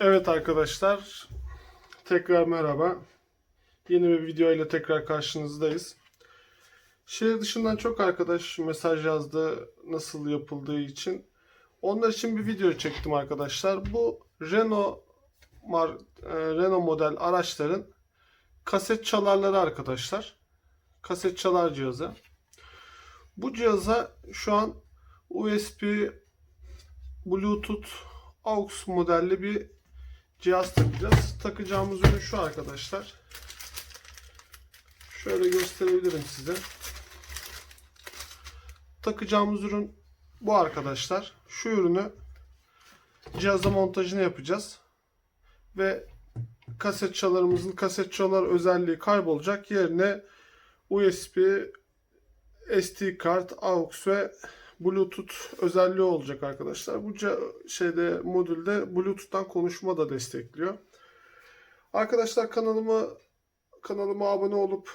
Evet arkadaşlar, tekrar merhaba. Yeni bir video ile tekrar karşınızdayız. Şehir dışından çok arkadaş mesaj yazdı nasıl yapıldığı için. Onlar için bir video çektim arkadaşlar. Bu Renault e, Renault model araçların kaset çalarları arkadaşlar. Kaset çalar cihazı. Bu cihaza şu an USB, Bluetooth, AUX modelli bir cihaz takacağız. Takacağımız ürün şu arkadaşlar. Şöyle gösterebilirim size. Takacağımız ürün bu arkadaşlar. Şu ürünü cihaza montajını yapacağız. Ve kaset çalarımızın kaset çalar özelliği kaybolacak. Yerine USB, SD kart, AUX ve Bluetooth özelliği olacak arkadaşlar. Bu şeyde modülde Bluetooth'tan konuşma da destekliyor. Arkadaşlar kanalıma kanalıma abone olup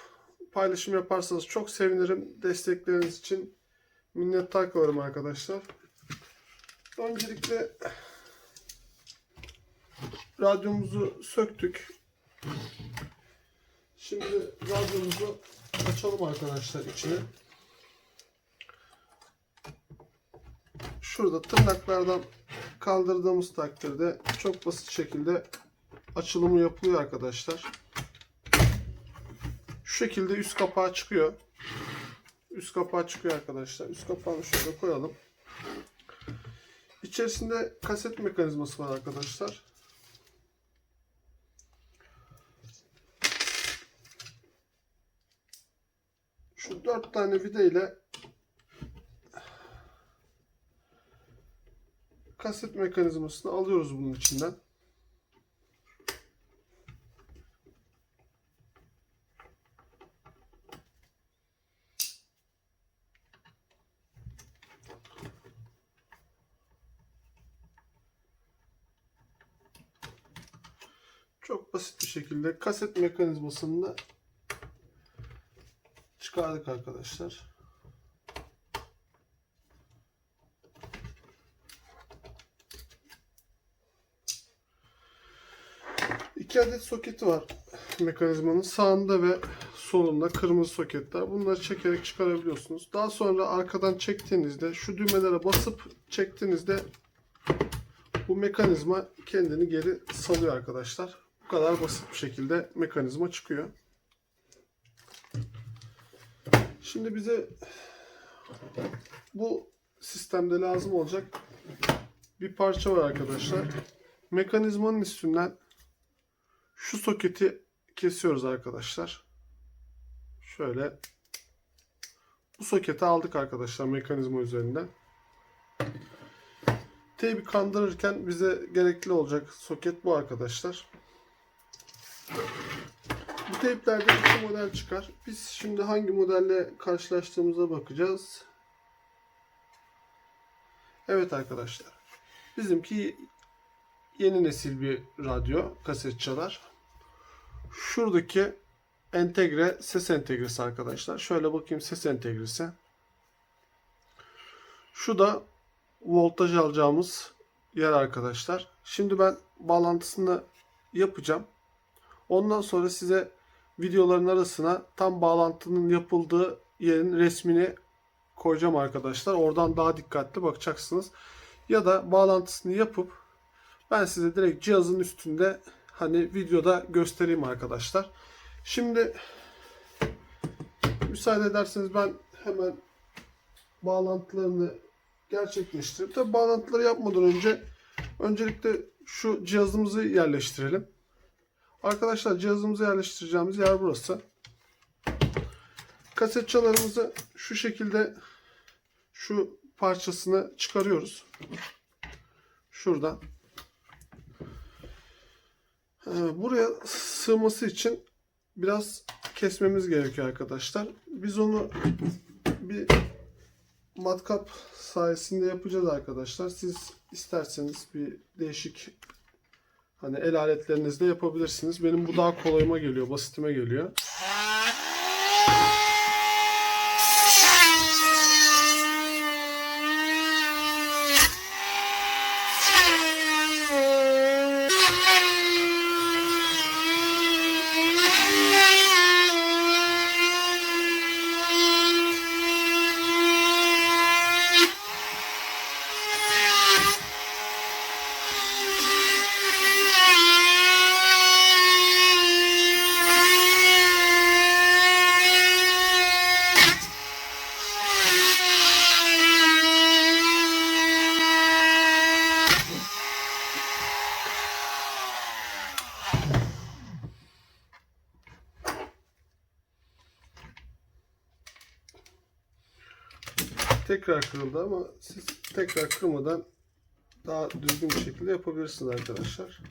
paylaşım yaparsanız çok sevinirim. Destekleriniz için minnettar kalırım arkadaşlar. Öncelikle radyomuzu söktük. Şimdi radyomuzu açalım arkadaşlar içine. Şurada tırnaklardan kaldırdığımız takdirde çok basit şekilde açılımı yapılıyor arkadaşlar. Şu şekilde üst kapağı çıkıyor. Üst kapağı çıkıyor arkadaşlar. Üst kapağını şurada koyalım. İçerisinde kaset mekanizması var arkadaşlar. Şu dört tane vida ile kaset mekanizmasını alıyoruz bunun içinden. Çok basit bir şekilde kaset mekanizmasını da çıkardık arkadaşlar. İki adet soketi var mekanizmanın sağında ve solunda kırmızı soketler. Bunları çekerek çıkarabiliyorsunuz. Daha sonra arkadan çektiğinizde şu düğmelere basıp çektiğinizde bu mekanizma kendini geri salıyor arkadaşlar. Bu kadar basit bir şekilde mekanizma çıkıyor. Şimdi bize bu sistemde lazım olacak bir parça var arkadaşlar. Mekanizmanın üstünden şu soketi kesiyoruz arkadaşlar. Şöyle bu soketi aldık arkadaşlar mekanizma üzerinden. Teybi kandırırken bize gerekli olacak soket bu arkadaşlar. Bu teyplerde iki model çıkar. Biz şimdi hangi modelle karşılaştığımıza bakacağız. Evet arkadaşlar. Bizimki yeni nesil bir radyo kaset çalar. Şuradaki entegre ses entegresi arkadaşlar. Şöyle bakayım ses entegresi. Şu da voltaj alacağımız yer arkadaşlar. Şimdi ben bağlantısını yapacağım. Ondan sonra size videoların arasına tam bağlantının yapıldığı yerin resmini koyacağım arkadaşlar. Oradan daha dikkatli bakacaksınız. Ya da bağlantısını yapıp ben size direkt cihazın üstünde hani videoda göstereyim arkadaşlar. Şimdi müsaade ederseniz ben hemen bağlantılarını gerçekleştirip tabi bağlantıları yapmadan önce öncelikle şu cihazımızı yerleştirelim. Arkadaşlar cihazımızı yerleştireceğimiz yer burası. Kaset çalarımızı şu şekilde şu parçasını çıkarıyoruz. Şuradan. Ee, Buraya sığması için biraz kesmemiz gerekiyor arkadaşlar. Biz onu bir matkap sayesinde yapacağız arkadaşlar. Siz isterseniz bir değişik hani el aletlerinizle yapabilirsiniz. Benim bu daha kolayıma geliyor, basitime geliyor. Tekrar kırıldı ama siz tekrar kırmadan daha düzgün bir şekilde yapabilirsiniz arkadaşlar.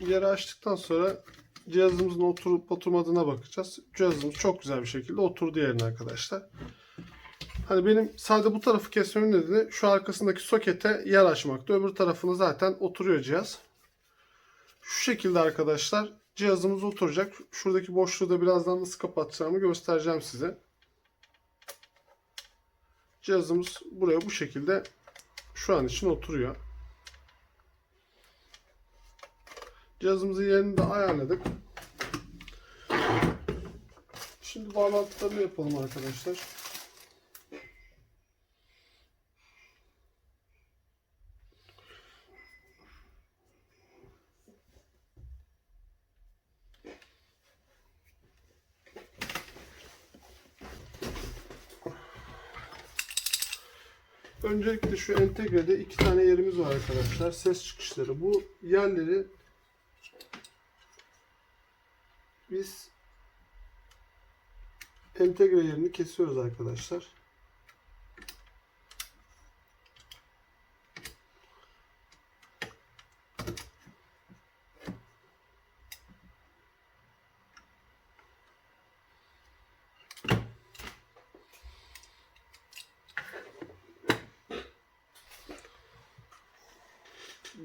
Yeri açtıktan sonra cihazımızın oturup oturmadığına bakacağız. Cihazımız çok güzel bir şekilde oturdu yerine arkadaşlar. Hani benim sadece bu tarafı kesmemin nedeni şu arkasındaki sokete yer açmakta. Öbür tarafını zaten oturuyor cihaz. Şu şekilde arkadaşlar cihazımız oturacak. Şuradaki boşluğu da birazdan nasıl kapatacağımı göstereceğim size. Cihazımız buraya bu şekilde şu an için oturuyor. Cihazımızın yerini de ayarladık. Şimdi bağlantılarını yapalım arkadaşlar. Öncelikle şu entegrede iki tane yerimiz var arkadaşlar. Ses çıkışları. Bu yerleri biz entegre yerini kesiyoruz arkadaşlar.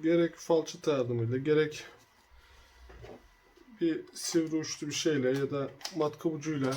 Gerek falçata yardımıyla gerek bir sivri uçlu bir şeyle ya da matkap ucuyla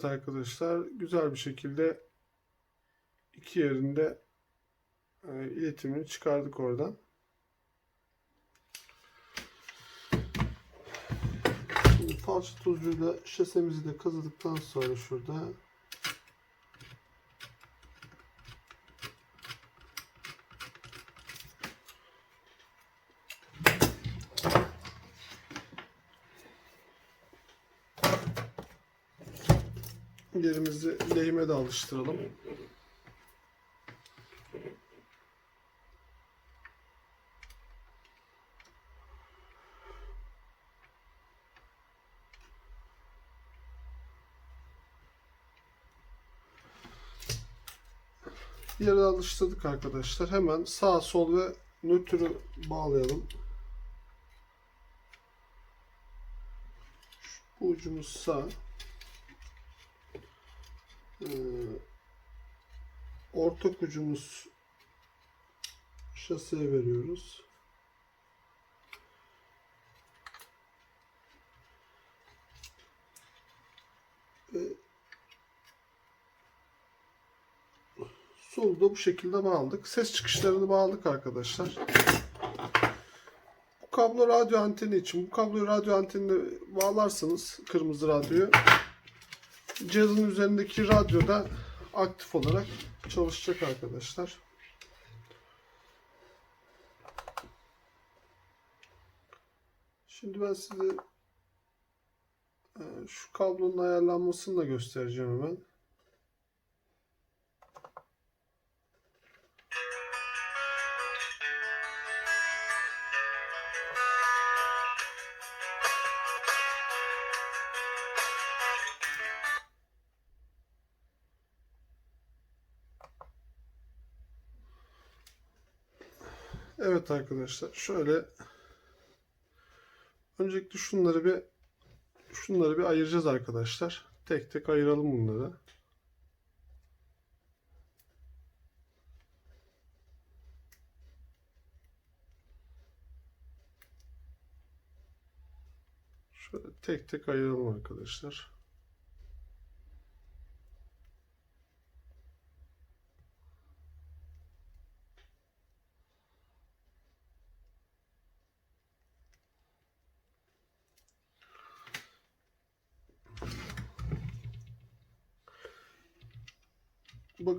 Evet arkadaşlar güzel bir şekilde iki yerinde e, iletimini çıkardık oradan. Şimdi falçı tuzcuyla şasemizi de kazıdıktan sonra şurada yerimizi lehime de alıştıralım. Yere alıştırdık arkadaşlar. Hemen sağ sol ve nötrü bağlayalım. Bu ucumuz sağ. Ee, ortak ucumuz şaseye veriyoruz. Ve solu da bu şekilde bağladık. Ses çıkışlarını bağladık arkadaşlar. Bu kablo radyo anteni için. Bu kabloyu radyo antenine bağlarsanız kırmızı radyoyu cihazın üzerindeki radyo da aktif olarak çalışacak arkadaşlar. Şimdi ben size e, şu kablonun ayarlanmasını da göstereceğim hemen. Evet arkadaşlar şöyle öncelikle şunları bir şunları bir ayıracağız arkadaşlar. Tek tek ayıralım bunları. Şöyle tek tek ayıralım arkadaşlar.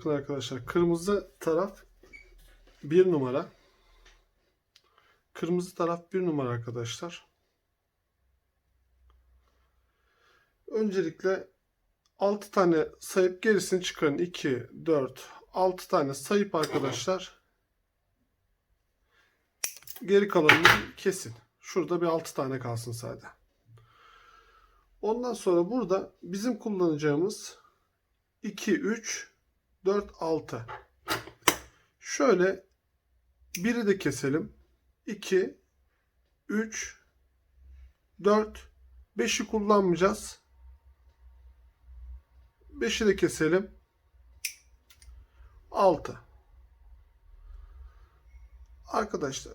Bakın arkadaşlar kırmızı taraf bir numara. Kırmızı taraf bir numara arkadaşlar. Öncelikle 6 tane sayıp gerisini çıkarın. 2, 4, 6 tane sayıp arkadaşlar geri kalanını kesin. Şurada bir 6 tane kalsın sadece. Ondan sonra burada bizim kullanacağımız 2, 3, 4, 6. Şöyle biri de keselim. 2, 3, 4, 5'i kullanmayacağız. 5'i de keselim. 6. Arkadaşlar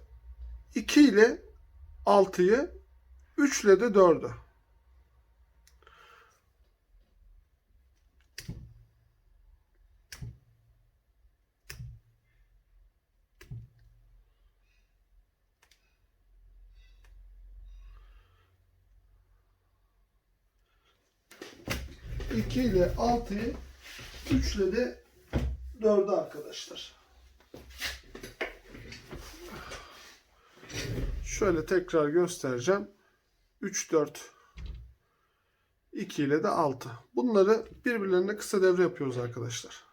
2 ile 6'yı 3 ile de 4'ü. İki ile 6'yı 3 ile de 4'ü arkadaşlar. Şöyle tekrar göstereceğim. 3, 4, 2 ile de 6. Bunları birbirlerine kısa devre yapıyoruz arkadaşlar.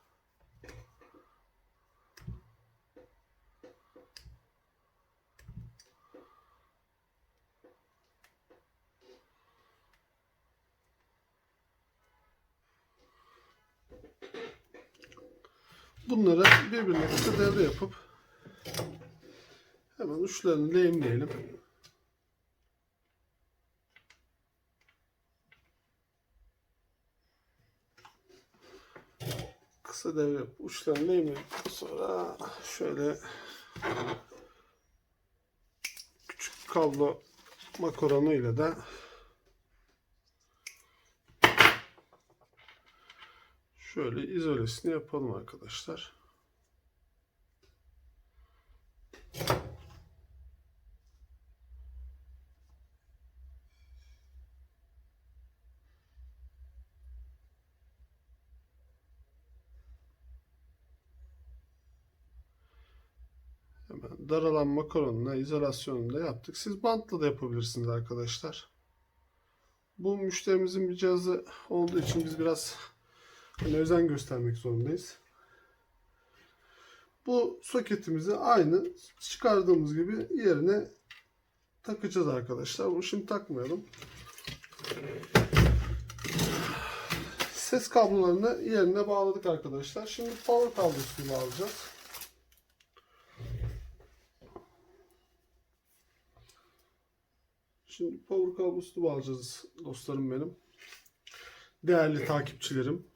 Bunları birbirine kısa devre yapıp hemen uçlarını lehimleyelim. Kısa devre yapıp uçlarını lehimledikten sonra şöyle küçük kablo makaronu ile Şöyle izolesini yapalım arkadaşlar. Hemen daralan makaronla izolasyonunu da yaptık. Siz bantla da yapabilirsiniz arkadaşlar. Bu müşterimizin bir cihazı olduğu için biz biraz Hani özen göstermek zorundayız. Bu soketimizi aynı çıkardığımız gibi yerine takacağız arkadaşlar. Bunu şimdi takmayalım. Ses kablolarını yerine bağladık arkadaşlar. Şimdi power kablosunu bağlayacağız. Şimdi power kablosunu bağlayacağız dostlarım benim. Değerli takipçilerim.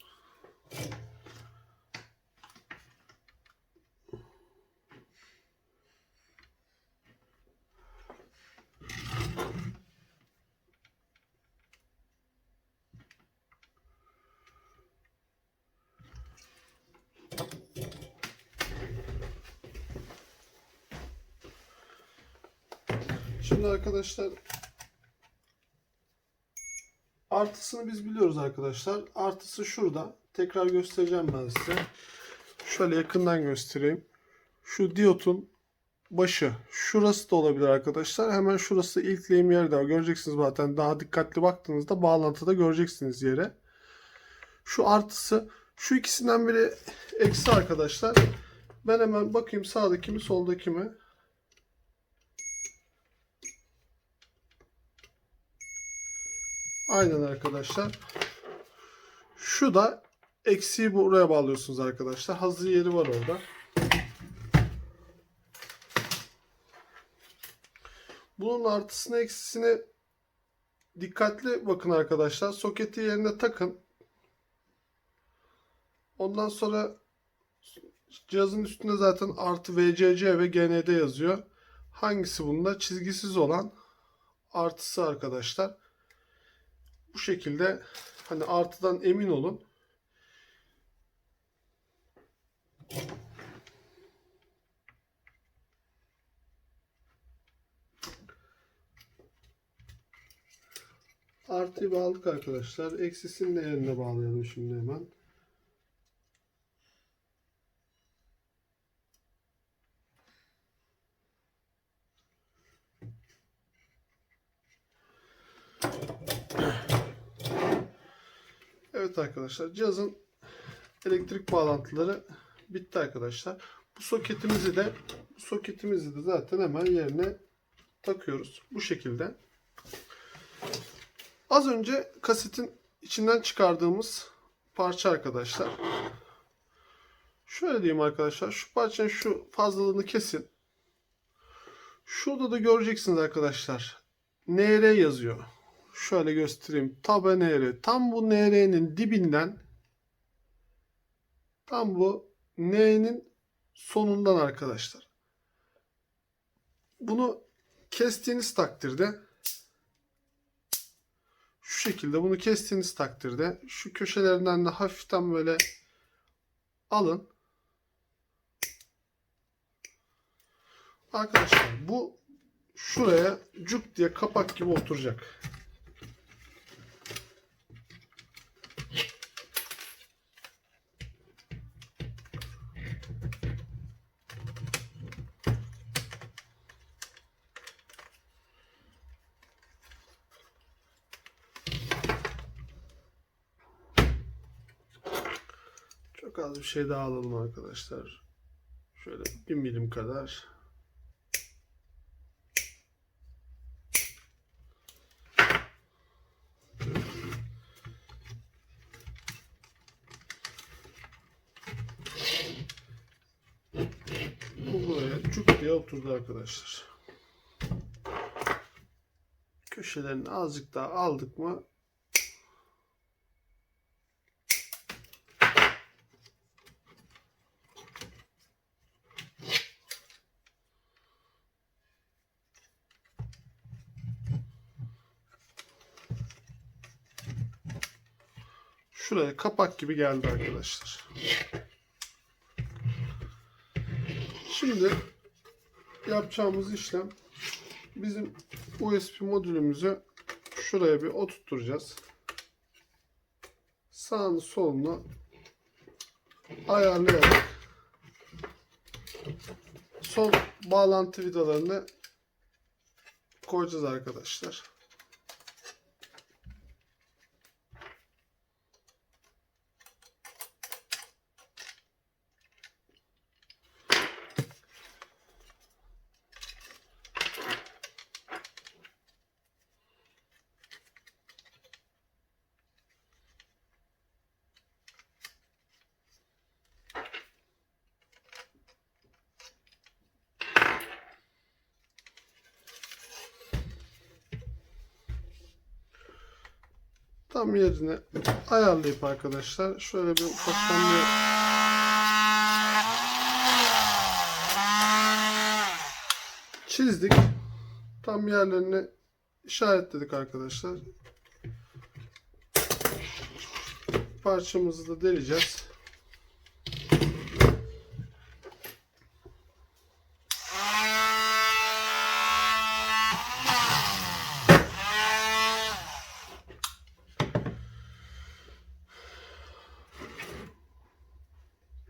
Şimdi arkadaşlar artısını biz biliyoruz arkadaşlar. Artısı şurada. Tekrar göstereceğim ben size. Şöyle yakından göstereyim. Şu diyotun başı. Şurası da olabilir arkadaşlar. Hemen şurası ilk lehim yeri de. Göreceksiniz zaten. Daha dikkatli baktığınızda bağlantıda göreceksiniz yere. Şu artısı. Şu ikisinden biri eksi arkadaşlar. Ben hemen bakayım sağdaki mi soldaki mi? Aynen arkadaşlar. Şu da eksiği buraya bağlıyorsunuz arkadaşlar. Hazır yeri var orada. bunun artısını eksisini dikkatli bakın arkadaşlar. Soketi yerine takın. Ondan sonra cihazın üstünde zaten artı VCC ve GND yazıyor. Hangisi bunda? Çizgisiz olan artısı arkadaşlar. Bu şekilde hani artıdan emin olun. Artıyı bağladık arkadaşlar. Eksisini de yerine bağlayalım şimdi hemen. Evet arkadaşlar cihazın elektrik bağlantıları bitti arkadaşlar. Bu soketimizi de bu soketimizi de zaten hemen yerine takıyoruz. Bu şekilde. Az önce kasetin içinden çıkardığımız parça arkadaşlar. Şöyle diyeyim arkadaşlar. Şu parçanın şu fazlalığını kesin. Şurada da göreceksiniz arkadaşlar. NR yazıyor. Şöyle göstereyim. Tabe NR. Tam bu NR'nin dibinden tam bu N'nin sonundan arkadaşlar. Bunu kestiğiniz takdirde şu şekilde bunu kestiğiniz takdirde şu köşelerinden de hafiften böyle alın. Arkadaşlar bu şuraya cuk diye kapak gibi oturacak. Çok az bir şey daha alalım arkadaşlar. Şöyle bir milim kadar. Bu buraya cuk diye oturdu arkadaşlar. Köşelerini azıcık daha aldık mı Şuraya kapak gibi geldi arkadaşlar. Şimdi yapacağımız işlem bizim USB modülümüzü şuraya bir oturtturacağız. Sağını solunu ayarlayarak son bağlantı vidalarını koyacağız arkadaşlar. Tam yerine ayarlayıp arkadaşlar şöyle bir ufaktan bir çizdik. Tam yerlerini işaretledik arkadaşlar. Parçamızı da deleceğiz.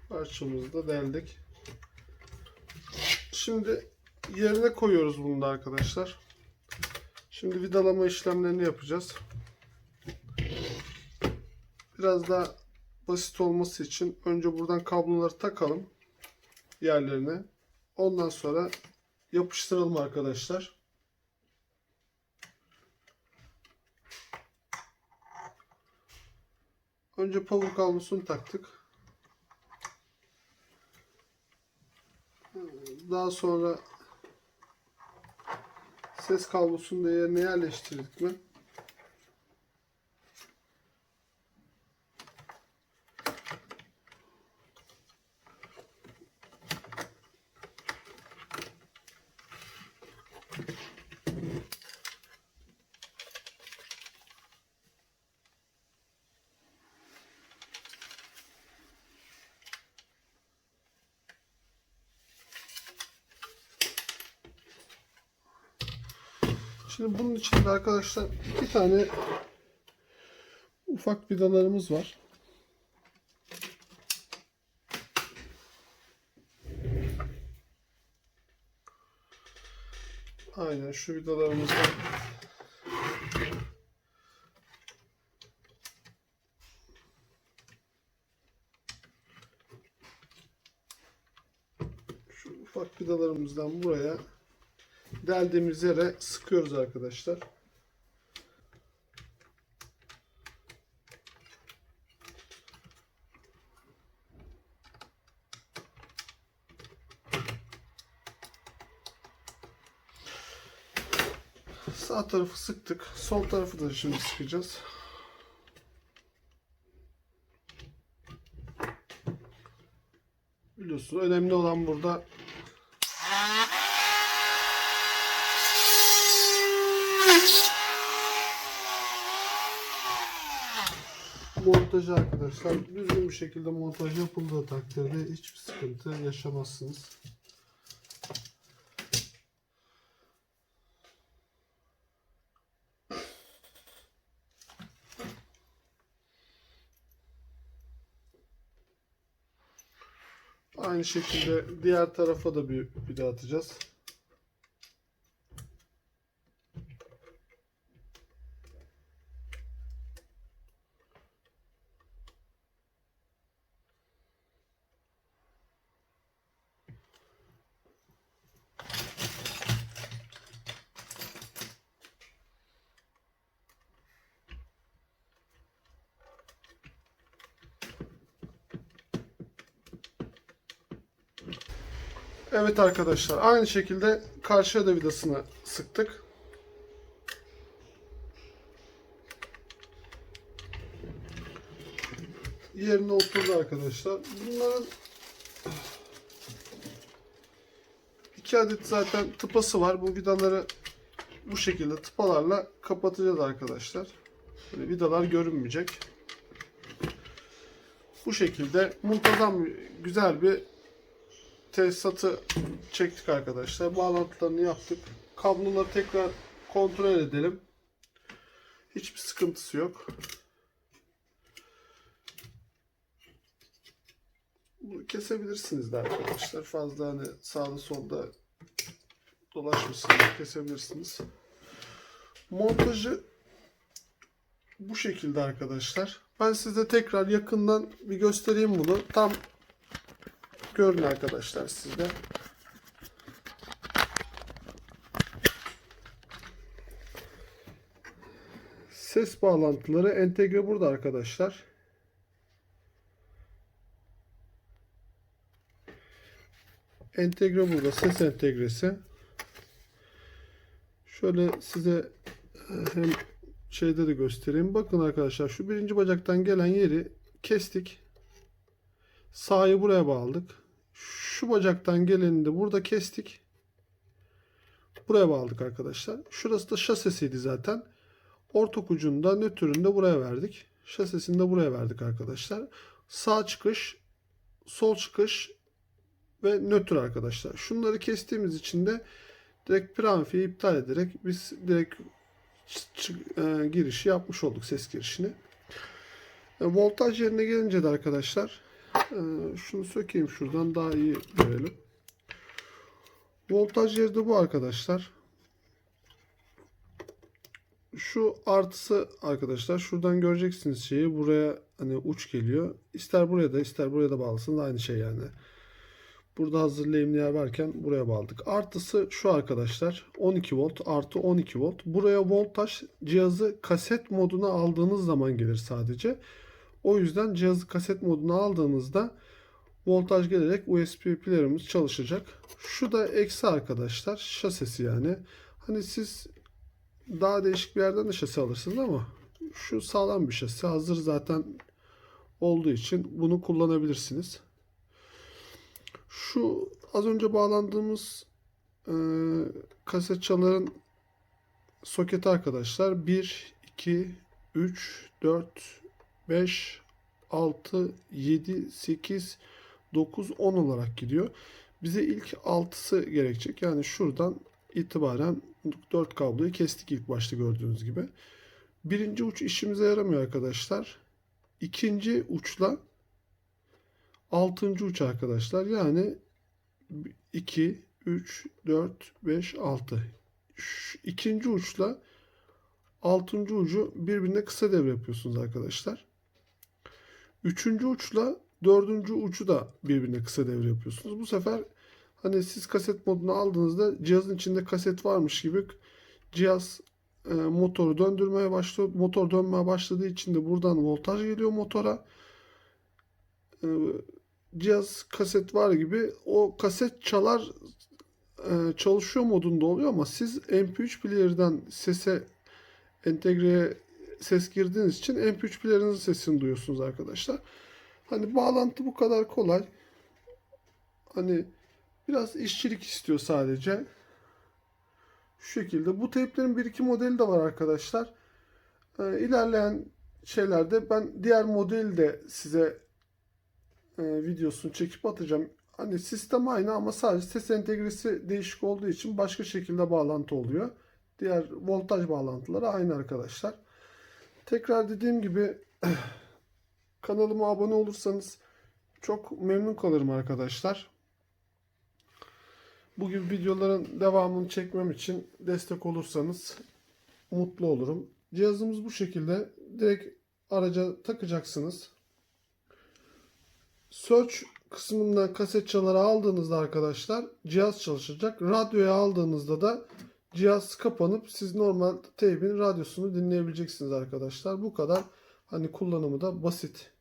Parçamızı da deldik. Şimdi yerine koyuyoruz bunu da arkadaşlar. Şimdi vidalama işlemlerini yapacağız. Biraz daha basit olması için önce buradan kabloları takalım yerlerine. Ondan sonra yapıştıralım arkadaşlar. Önce power kablosunu taktık. Daha sonra Ses kablosunu da yerine yerleştirdik mi? Şimdi bunun içinde arkadaşlar iki tane ufak vidalarımız var. Aynen şu vidalarımızdan şu ufak vidalarımızdan buraya deldiğimiz yere sıkıyoruz arkadaşlar. Sağ tarafı sıktık. Sol tarafı da şimdi sıkacağız. Biliyorsunuz önemli olan burada montajı arkadaşlar düzgün bir şekilde montaj yapıldığı takdirde hiçbir sıkıntı yaşamazsınız. Aynı şekilde diğer tarafa da bir vida atacağız. Evet arkadaşlar aynı şekilde karşıya da vidasını sıktık. Yerine oturdu arkadaşlar. Bunların iki adet zaten tıpası var. Bu vidaları bu şekilde tıpalarla kapatacağız arkadaşlar. Böyle vidalar görünmeyecek. Bu şekilde muntazam güzel bir tesisatı çektik arkadaşlar. Bağlantılarını yaptık. Kabloları tekrar kontrol edelim. Hiçbir sıkıntısı yok. Bunu kesebilirsiniz de arkadaşlar. Fazla hani sağda solda dolaşmasın diye kesebilirsiniz. Montajı bu şekilde arkadaşlar. Ben size tekrar yakından bir göstereyim bunu. Tam görün arkadaşlar sizde. Ses bağlantıları entegre burada arkadaşlar. Entegre burada. Ses entegresi. Şöyle size e, hem şeyde de göstereyim. Bakın arkadaşlar şu birinci bacaktan gelen yeri kestik. Sağı buraya bağladık. Şu bacaktan geleni de burada kestik. Buraya bağladık arkadaşlar. Şurası da şasesiydi zaten. Ortak ucunda nötrünü de buraya verdik. Şasesini de buraya verdik arkadaşlar. Sağ çıkış, sol çıkış ve nötr arkadaşlar. Şunları kestiğimiz için de direkt preamfiyi iptal ederek biz direkt e, girişi yapmış olduk ses girişini. E, voltaj yerine gelince de arkadaşlar e, şunu sökeyim şuradan daha iyi görelim. Voltaj yeri de bu arkadaşlar. Şu artısı arkadaşlar şuradan göreceksiniz şeyi buraya hani uç geliyor. İster buraya da ister buraya da bağlısınız aynı şey yani. Burada hazırlayayım yer varken buraya bağladık. Artısı şu arkadaşlar 12 volt artı 12 volt. Buraya voltaj cihazı kaset moduna aldığınız zaman gelir sadece. O yüzden cihazı kaset moduna aldığınızda voltaj gelerek USB player'ımız çalışacak. Şu da eksi arkadaşlar şasesi yani. Hani siz daha değişik bir yerden de şasi alırsınız ama şu sağlam bir şasi. Hazır zaten olduğu için bunu kullanabilirsiniz. Şu az önce bağlandığımız e, kaset çaların soketi arkadaşlar 1, 2, 3, 4, 5, 6, 7, 8, 9, 10 olarak gidiyor. Bize ilk 6'sı gerekecek. Yani şuradan itibaren 4 kabloyu kestik ilk başta gördüğünüz gibi. Birinci uç işimize yaramıyor arkadaşlar. İkinci uçla altıncı uç arkadaşlar. Yani 2, 3, 4, 5, 6. Şu ikinci uçla altıncı ucu birbirine kısa devre yapıyorsunuz arkadaşlar. Üçüncü uçla dördüncü ucu da birbirine kısa devre yapıyorsunuz. Bu sefer hani siz kaset modunu aldığınızda cihazın içinde kaset varmış gibi cihaz e, motoru döndürmeye başlıyor. Motor dönmeye başladığı için de buradan voltaj geliyor motora. E, cihaz kaset var gibi o kaset çalar e, çalışıyor modunda oluyor ama siz MP3 player'dan sese entegreye ses girdiğiniz için MP3 player'ınızın sesini duyuyorsunuz arkadaşlar. Hani bağlantı bu kadar kolay. Hani biraz işçilik istiyor sadece. Şu şekilde. Bu teyplerin bir iki modeli de var arkadaşlar. Ee, ilerleyen şeylerde ben diğer modeli de size e, videosunu çekip atacağım. Hani sistem aynı ama sadece ses entegresi değişik olduğu için başka şekilde bağlantı oluyor. Diğer voltaj bağlantıları aynı arkadaşlar. Tekrar dediğim gibi kanalıma abone olursanız çok memnun kalırım arkadaşlar. Bu gibi videoların devamını çekmem için destek olursanız mutlu olurum. Cihazımız bu şekilde. Direkt araca takacaksınız. Search kısmından kaset çaları aldığınızda arkadaşlar cihaz çalışacak. Radyoya aldığınızda da cihaz kapanıp siz normal teybin radyosunu dinleyebileceksiniz arkadaşlar. Bu kadar. Hani kullanımı da basit.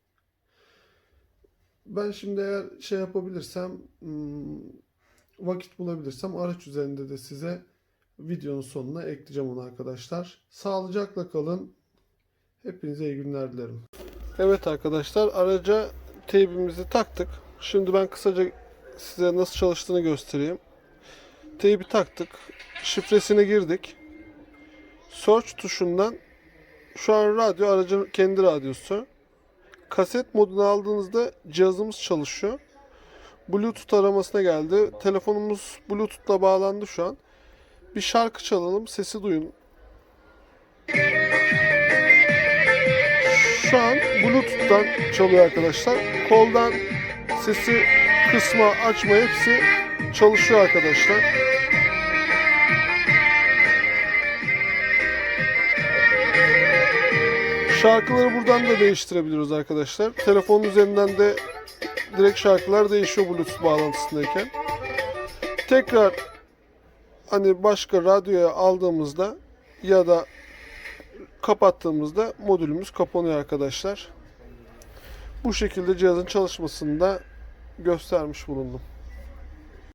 Ben şimdi eğer şey yapabilirsem hmm, vakit bulabilirsem araç üzerinde de size videonun sonuna ekleyeceğim onu arkadaşlar. Sağlıcakla kalın. Hepinize iyi günler dilerim. Evet arkadaşlar araca teybimizi taktık. Şimdi ben kısaca size nasıl çalıştığını göstereyim. Teybi taktık. Şifresine girdik. Search tuşundan şu an radyo aracın kendi radyosu. Kaset modunu aldığınızda cihazımız çalışıyor. Bluetooth aramasına geldi. Telefonumuz Bluetooth'la bağlandı şu an. Bir şarkı çalalım, sesi duyun. Şu an Bluetooth'tan çalıyor arkadaşlar. Koldan sesi kısma, açma hepsi çalışıyor arkadaşlar. Şarkıları buradan da değiştirebiliyoruz arkadaşlar. Telefonun üzerinden de direkt şarkılar değişiyor Bluetooth bağlantısındayken. Tekrar hani başka radyoya aldığımızda ya da kapattığımızda modülümüz kapanıyor arkadaşlar. Bu şekilde cihazın çalışmasını da göstermiş bulundum.